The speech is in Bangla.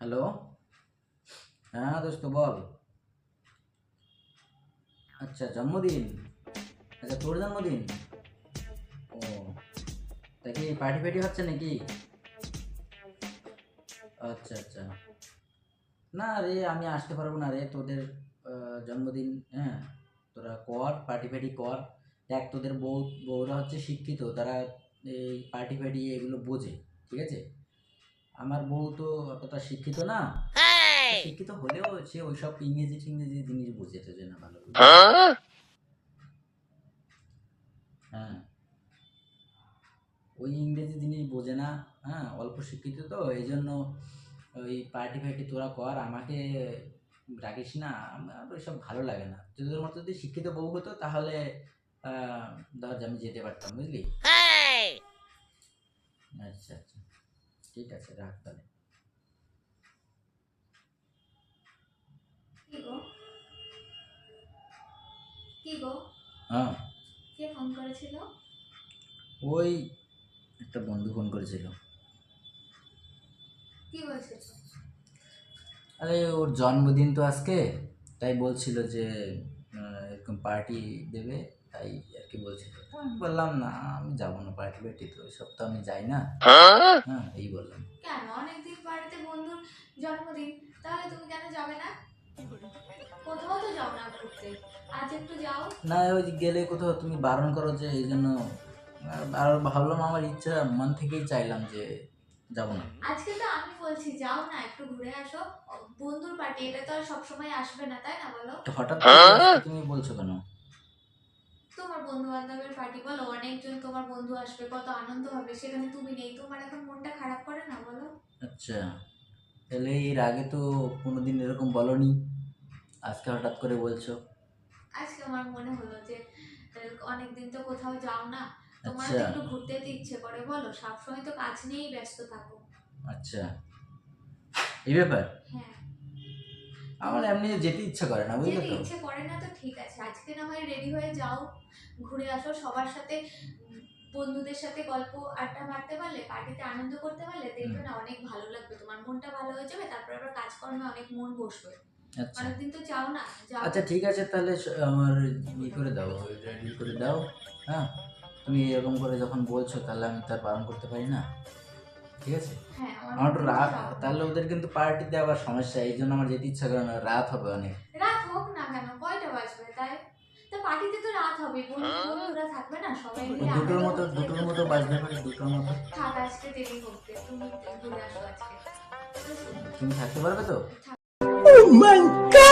হ্যালো? হ্যাঁ দোস্ত, বল। আচ্ছা জন্মদিন? আচ্ছা তোর জন্মদিন? ও, তা কি পার্টি ফার্টি হচ্ছে নাকি? আচ্ছা আচ্ছা। না রে, আমি আসতে পারব না রে, তোদের জন্মদিন হ্যাঁ তোরা কর পার্টি ফার্টি কর। দেখ, তোদের বউ, বউরা হচ্ছে শিক্ষিত, তারা এই পার্টি ফার্টি এগুলো বোঝে, ঠিক আছে? আমার বউ তো অতটা শিক্ষিত না। শিক্ষিত হলেও সে ওইসব ইংরেজি টিংরেজি জিনিস বুঝে টেঝে না ভালো হ্যাঁ? ওই ইংরেজি জিনিস বোঝে না। হ্যাঁ অল্প শিক্ষিত তো এই জন্য ওই পার্টি ফার্টি তোরা কর আমাকে রাখিস না আমার ওইসব ভালো লাগে না। তোদের মতো যদি শিক্ষিত বউ হতো তাহলে আহ, ধর যে আমি যেতে পারতাম বুঝলি? আচ্ছা আচ্ছা। ঠিক আছে রাখ তাহলে। হ্যাঁ। কে ফোন করেছিল? ওই একটা বন্ধু ফোন করেছিল। কি আরে ওর জন্মদিন তো আজকে তাই বলছিল যে এরকম পার্টি দেবে। তাই আর কি বলছিল তো আমি বললাম না আমি যাব না পার্টি পার্টি তো ওইসব তো আমি যাই না। হ্যাঁ? এই বললাম। কেন? অনেকদিন বাড়িতে বন্ধুর জন্মদিন তাহলে তুমি কেন যাবে না? কোথাও তো যাও না ঘুরতে আজ একটু যাও। না ওই যে গেলে কোথাও তুমি বারণ করো যে এই জন্য আর ভাবলাম আমার ইচ্ছা মন থেকেই চাইলাম যে যাব না। আজকে তো আমি বলছি যাও না একটু ঘুরে আসো। বন্ধুর পার্টি এটা তো আর সবসময় আসবে না তাই না বলো? হঠাৎ তুমি বলছো কেন? বন্ধু বান্ধবের পার্টি বলো অনেকজন তোমার বন্ধু আসবে কত আনন্দ হবে সেখানে তুমি নেই তোমার এখন মনটা খারাপ করে না বলো? আচ্ছা তাহলে এর আগে তো কোনোদিন এরকম বলনি? আজকে হঠাৎ করে বলছো? আজকে আমার মনে হলো যে অনেক দিন তো কোথাও যাও না তোমার তো আচ্ছা। একটু ঘুরতে যেতে ইচ্ছে করে বলো সবসময় তো কাজ নিয়েই ব্যস্ত থাকো। আচ্ছা। এই ব্যাপার? হ্যাঁ। আমার এমনি যেতে ইচ্ছা করে না বুঝলে যেতে তো? ইচ্ছে করে না তো ঠিক আছে। আজকে না হয় রেডি হয়ে যাও ঘুরে আসো সবার সাথে বন্ধুদের সাথে গল্প আড্ডা মারতে পারলে পার্টিতে আনন্দ করতে পারলে দেখবে না অনেক ভালো লাগবে তোমার মনটা ভালো হয়ে যাবে তারপর আবার কাজকর্মে অনেক মন বসবে। আচ্ছা। অনেকদিন তো চাও না যাও। আচ্ছা ঠিক আছে তাহলে আমার ই করে দাও রেডি করে দাও হ্যাঁ? তুমি এরকম করে যখন বলছো তাহলে আমি তার পালন করতে পারি না। ঠিক আছে? হ্যাঁ আমার একটু রাত তাহলে ওদের কিন্তু পার্টি আবার সমস্যা এই জন্য আমার যেতে ইচ্ছা করে না রাত হবে অনেক। রাত হোক না কেন কয়টা বাজবে তাই? তা পার্টিতে তো রাত হবে বন্ধুরা থাকবে না সবাই মিলে দুটোর মতো দুটোর মতো বাজবে মানে দুটোর মতো। থাক আজকে দেরি তুমি ঘুরে আসো আজকে। তুমি থাকতে পারবে তো। Oh my god!